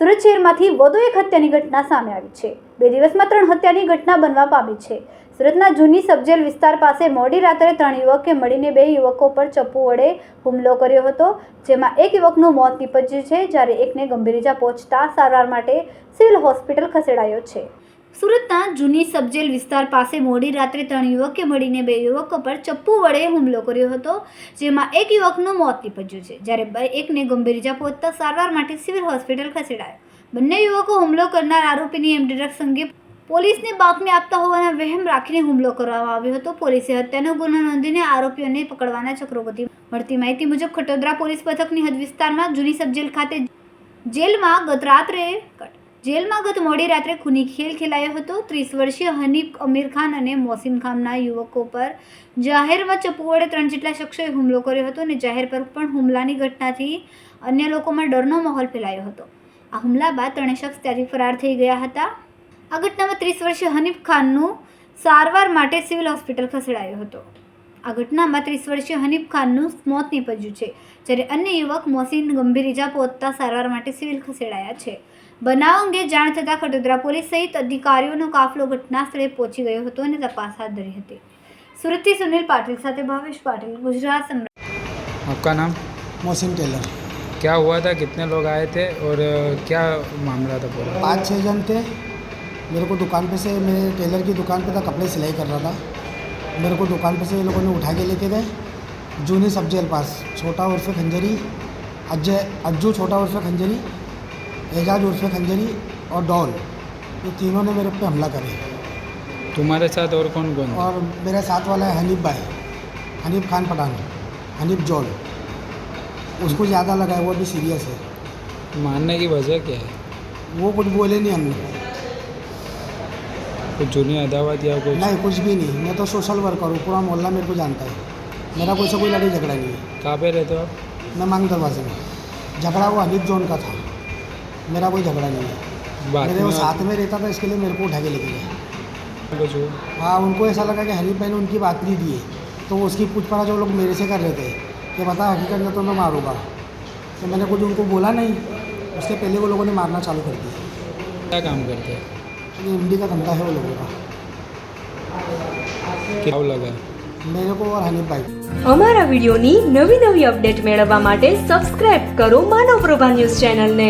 સુરત શહેરમાંથી વધુ એક હત્યાની ઘટના સામે આવી છે. બે દિવસમાં ત્રણ હત્યાની ઘટના બનવા પામી છે. સુરતના જૂની સબજેલ વિસ્તાર પાસે મોડી રાત્રે ત્રણ યુવકે મળીને બે યુવકો પર ચપ્પુ વડે હુમલો કર્યો હતો, જેમાં એક યુવકનું મોત નીપજ્યું છે, જ્યારે એકને ગંભીર ઇજા પહોંચતા સારવાર માટે સિવિલ હોસ્પિટલ ખસેડાયો છે. સુરતના જૂની સબજેલ વિસ્તાર પાસે મોડી રાત્રે ત્રણ યુવકે મળીને બે યુવકો પર ચપ્પુ વડે હુમલો કર્યો હતો, જેમાં એક યુવકનું મોત નીપજ્યું છે. જ્યારે એકને ગંભીર ઇજા પહોંચતા સારવાર માટે સિવિલ હોસ્પિટલ ખસેડાયો. બંને યુવકો હુમલો કરનાર આરોપીની એમ ડ્રગ્સ અંગે પોલીસને બાતમી આપતા હોવાના વહેમ રાખીને હુમલો કરવામાં આવ્યો હતો. પોલીસે હત્યાનો ગુનો નોંધીને આરોપીઓને પકડવાના ચક્રોગતિ મળતી માહિતી મુજબ ખટોદરા પોલીસ પથકની હદ વિસ્તારમાં જૂની સબજેલ ખાતે જેલમાં ગત રાત્રે જેલમાં ગત મોડી રાત્રે ખૂની ખેલ ખેલાયો હતો. ત્રીસ વર્ષીય હનીફ અમીર ખાન અને મોસીમ ખાનના યુવકો પર જાહેરમાં ચપ્પુ વડે ત્રણ જેટલા શખ્સોએ હુમલો કર્યો હતો અને જાહેર પર પણ હુમલાની ઘટનાથી અન્ય લોકોમાં ડરનો માહોલ ફેલાયો હતો. આ હુમલા બાદ ત્રણેય શખ્સ ત્યાંથી ફરાર થઈ ગયા હતા. આ ઘટનામાં ત્રીસ વર્ષીય હનીફ ખાનનું સારવાર માટે સિવિલ હોસ્પિટલ ખસેડાયો હતો. આ ઘટનામાં ત્રીસ વર્ષીય હનીફ ખાનનું મોત નીપજ્યું છે, જ્યારે અન્ય યુવક મોસીન ગંભીર ઇજા પહોંચતા સારવાર માટે સિવિલ ખસેડાયા છે. બનાવ અંગે જાણ થતાં ખટોદરા પોલીસ સહિત અધિકારીઓનો કાફલો ઘટના સ્થળે પહોંચી ગયો હતો અને તપાસ હાથ ધરી હતી સુરતથી સુનિલ પાટીલ સાથે ભાવેશ પાટીલ ગુજરાત સમ્રાટ आपका नाम मोहसिन टेलर क्या हुआ था कितने लोग आए थे और अ, क्या मामला था पूरा पाँच छः जन थे मेरे को दुकान पे से मेरे टेलर की दुकान पे था कपड़े सिलाई कर रहा था मेरे को दुकान पे से ये लोगों ने उठा के लेके गए जूनी सब जेल पास छोटा उर्फ खंजरी अजय अज्जू छोटा उर्फ खंजरी एजाज उर्फ़ खंजरी और डॉल ये तीनों ने मेरे पे हमला करे। तुम्हारे साथ और कौन कौन? और मेरे साथ वाला है हनीफ भाई हनीफ खान पठान हनीफ जॉल। उसको ज़्यादा लगा है वो भी सीरियस है। मारने की वजह क्या है? वो कुछ बोले नहीं हमने। कुछ जूनी अदावत या कुछ? नहीं कुछ भी नहीं। मैं तो सोशल वर्कर हूँ पूरा मोहल्ला मेरे को जानता है। मेरा कोई से कोई लड़ाई झगड़ा नहीं है। कहाँ पे रहते हो आप? मैं मांग दरवाजे में। झगड़ा वो हनीफ जोन का था। मेरा कोई झगड़ा नहीं है बात मेरे वो में साथ में रहता था इसके लिए मेरे को उठा के लेके गए कुछ हुआ? हाँ उनको ऐसा लगा कि हनीफ भाई ने उनकी बात नहीं दी है तो उसकी पूछपरछ वो लोग मेरे से कर रहे थे कि बता हकीकत में तो मैं मारूंगा तो मैंने कुछ उनको बोला नहीं उसके पहले वो लोगों ने मारना चालू कर दिया क्या काम करते हैं ये एम का धंधा है वो लोगों का क्या लगा मेरे को और हनीफ भाई અમારા વિડિયોની નવી નવી અપડેટ મેળવવા માટે સબસ્ક્રાઇબ કરો માનવ પ્રભા ન્યૂઝ ચેનલને